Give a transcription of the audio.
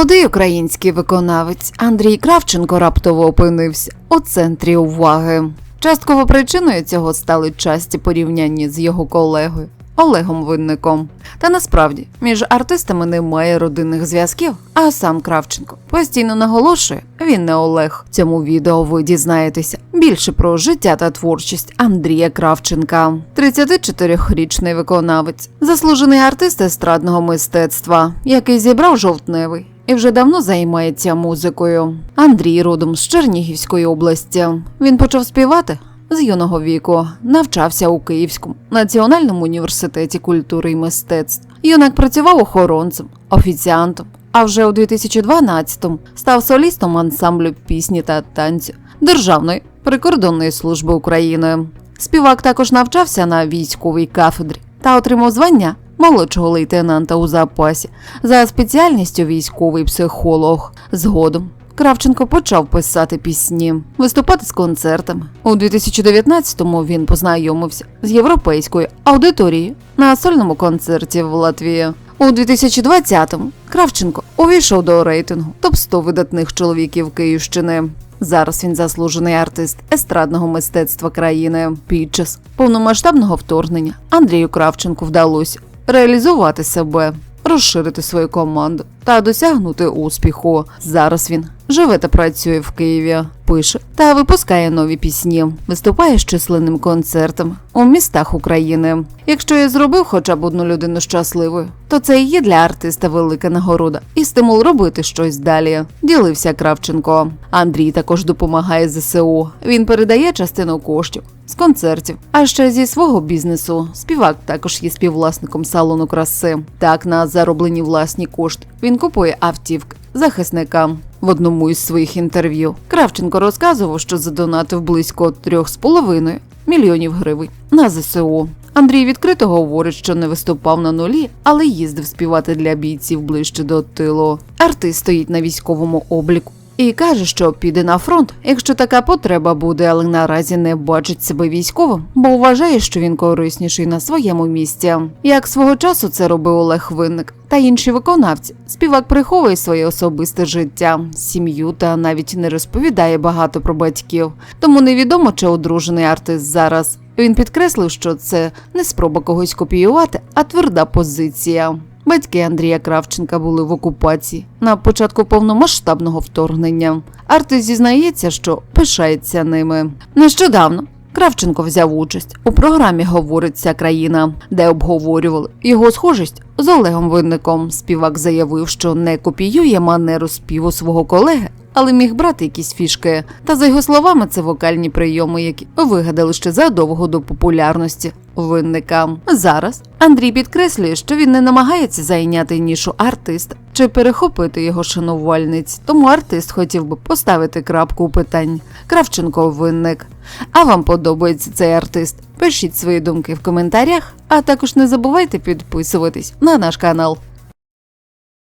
Молодий український виконавець Андрій Кравченко раптово опинився у центрі уваги. Частково причиною цього стали часті порівняння з його колегою Олегом Винником. Та насправді між артистами немає родинних зв'язків, а сам Кравченко постійно наголошує, він не Олег. Цьому відео ви дізнаєтеся більше про життя та творчість Андрія Кравченка. 34-річний виконавець, заслужений артист естрадного мистецтва, який зібрав жовтневий і вже давно займається музикою. Андрій родом з Чернігівської області. Він почав співати з юного віку, навчався у Київському національному університеті культури і мистецтв. Юнак працював охоронцем, офіціантом. А вже у 2012-му став солістом ансамблю пісні та танцю Державної прикордонної служби України. Співак також навчався на військовій кафедрі та отримав звання молодшого лейтенанта у запасі за спеціальністю військовий психолог. Згодом Кравченко почав писати пісні, виступати з концертами. У 2019-му він познайомився з європейською аудиторією на сольному концерті в Латвії. У 2020-му Кравченко увійшов до рейтингу топ 100 видатних чоловіків Київщини. Зараз він заслужений артист естрадного мистецтва країни. Під час повномасштабного вторгнення Андрію Кравченку вдалося реалізувати себе, розширити свою команду та досягнути успіху. Зараз він живе та працює в Києві, пише та випускає нові пісні, виступає з численними концертами у містах України. Якщо я зробив хоча б одну людину щасливою, то це і є для артиста велика нагорода і стимул робити щось далі. Ділився Кравченко. Андрій також допомагає ЗСУ. Він передає частину коштів з концертів. А ще зі свого бізнесу співак також є співвласником салону краси. Так на зароблені власні кошти він купує автівки захисникам. В одному із своїх інтерв'ю Кравченко розказував, що задонатив близько 3,5 мільйонів гривень на ЗСУ. Андрій відкрито говорить, що не виступав на нулі, але їздив співати для бійців ближче до тилу. Артист стоїть на військовому обліку. І каже, що піде на фронт, якщо така потреба буде, але наразі не бачить себе військовим, бо вважає, що він корисніший на своєму місці. Як свого часу це робив Олег Винник та інші виконавці. Співак приховує своє особисте життя, сім'ю та навіть не розповідає багато про батьків. Тому невідомо, чи одружений артист зараз. Він підкреслив, що це не спроба когось копіювати, а тверда позиція. Батьки Андрія Кравченка були в окупації на початку повномасштабного вторгнення. Артист зізнається, що пишається ними. Нещодавно Кравченко взяв участь у програмі Говорить ця країна, де обговорювали його схожість з Олегом Винником. Співак заявив, що не копіює манеру співу свого колеги, але міг брати якісь фішки. Та за його словами, це вокальні прийоми, які вигадали ще задовго до популярності винника. Зараз Андрій підкреслює, що він не намагається зайняти нішу артиста чи перехопити його шанувальниць. Тому артист хотів би поставити крапку у питанні. Кравченко винник. А вам подобається цей артист? Пишіть свої думки в коментарях, а також не забувайте підписуватись на наш канал.